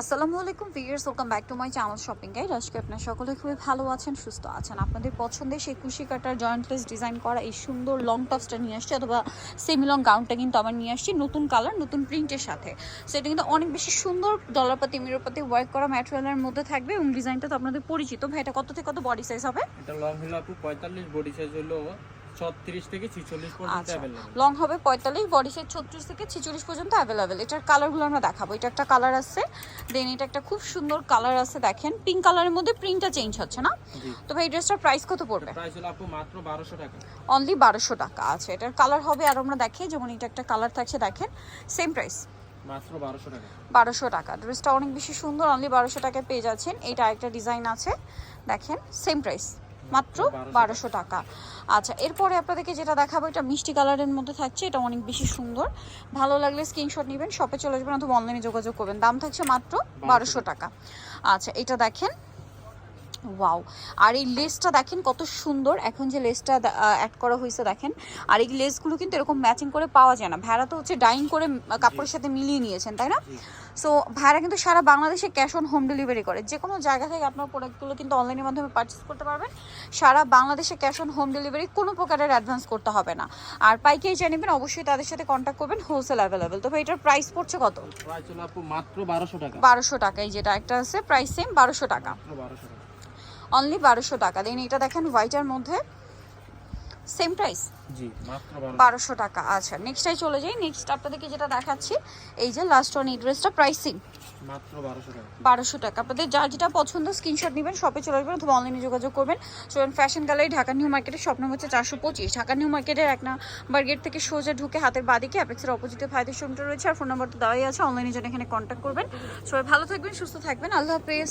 আসসালামু আলাইকুম viewers, welcome back to my channel shopping guide. আজকে আপনারা সকলে খুবই ভালো আছেন, সুস্থ আছেন। আপনাদের পছন্দের সেই কুশি কাটার জয়েন্টলেস ডিজাইন করা এই সুন্দর লং টপসটা নিয়ে আসছি, অথবা সেমি লং গাউনটা কিন্তু আবার নিয়ে আসছি নতুন কালার নতুন প্রিন্টের সাথে। সেটা কিন্তু অনেক বেশি সুন্দর ডলারপাতি মিরোপাতি ওয়ার্ক করা ম্যাটেরিয়ালের মধ্যে থাকবে এবং ডিজাইনটা তো আপনাদের পরিচিত। ভাই, এটা কত থেকে কত বডি সাইজ হবে? এটা লং হলো আপু পঁয়তাল্লিশ বডি সাইজ হলো ছত্রিশ থেকে ছিচল্লিশ পর্যন্ত আচ্ছা। অ্যাভেলেবল লং হবে পঁয়তাল্লিশ বডি সাইজ ছত্রিশ থেকে ছেচল্লিশ পর্যন্ত অ্যাভেলেবেল এটার কালারগুলো আমরা দেখাবো। এটা একটা কালার আছে। দেন এটা একটা খুব সুন্দর কালার আছে দেখেন। পিঙ্ক কালারের মধ্যে প্রিন্টটা চেঞ্জ হচ্ছে না? তো ভাই ড্রেসটার প্রাইস কত পড়বে? প্রাইস হলো আপু মাত্র বারোশো টাকা। অনলি বারোশো টাকা। আছে এটার কালার হবে আর আমরা দেখি। যেমন এটা একটা কালার থাকছে দেখেন। সেম প্রাইস মাত্র বারোশো টাকা। বারোশো টাকা। ড্রেসটা অনেক বেশি সুন্দর। অনলি বারোশো টাকায় পেয়ে যাচ্ছেন। এটা আরেকটা ডিজাইন আছে। দেখেন সেম প্রাইস মাত্র বারোশো টাকা। আচ্ছা এরপরে আপনাদেরকে যেটা দেখাবো এটা মিষ্টি কালারের মধ্যে থাকছে এটা অনেক বেশি সুন্দর। ভালো লাগলে স্ক্রিনশট নেবেন শপে চলে যাবেন অথবা অনলাইনে যোগাযোগ করবেন। দাম থাকছে মাত্র বারোশো টাকা। আচ্ছা এটা দেখেন ওয়াও আর এই লেসটা দেখেন কত সুন্দর। এখন যে লেসটা অ্যাড করা হয়েছে দেখেন। আর এই লেসগুলো কিন্তু এরকম ম্যাচিং করে পাওয়া যায় না। ভেড়া তো হচ্ছে ডাইং করে কাপড়ের সাথে মিলিয়ে নিয়েছেন তাই না? সো ভেড়া কিন্তু সারা বাংলাদেশে ক্যাশ অন হোম ডেলিভারি করে। যে কোনো জায়গা থেকে আপনার প্রোডাক্টগুলো কিন্তু অনলাইনের মাধ্যমে পারচেস করতে পারবেন। সারা বাংলাদেশে ক্যাশ অন হোম ডেলিভারি কোনো প্রকারের অ্যাডভান্স করতে হবে না। আর পাইকারি চাই নেবেন অবশ্যই তাদের সাথে কন্ট্যাক্ট করবেন হোলসেল অ্যাভেলেবেল তবে এটার প্রাইস পড়ছে কত? প্রাইস হলো আপু মাত্র বারোশো টাকা। বারোশো টাকাই যেটা একটা আছে প্রাইস সেম বারোশো টাকা। বারোশো টাকা। অনলি বারোশো টাকা। দেন এটা দেখেন হোয়াইটের মধ্যে সেম প্রাইস জি মাত্র বারোশো টাকা আচ্ছা। নেক্সটাই চলে যাই। নেক্সট আপনাদেরকে যেটা দেখাচ্ছি এই যে লাস্ট ওয়ান এই ড্রেসটা প্রাইসিং মাত্র বারোশো টাকা। আপনাদের যা যেটা পছন্দ স্ক্রিনশট নেবেন শপে চলে আসবেন অথবা অনলাইনে যোগাযোগ করবেন। চলুন ফ্যাশন গ্যালারি ঢাকা নিউ মার্কেটের স্বপ্ন হচ্ছে চারশো পঁচিশ। ঢাকা নিউ মার্কেটের এক নাম্বার গেট থেকে সোজা ঢুকে হাতের বাদিকে অ্যাপেক্সের অপোজিটে ভাইদের শোরুমটা রয়েছে। আর ফোন নাম্বার তো দেওয়াই আছে। অনলাইনে জন্য এখানে কন্ট্যাক্ট করবেন। সবাই ভালো থাকবেন সুস্থ থাকবেন। আল্লাহ হাফেজ।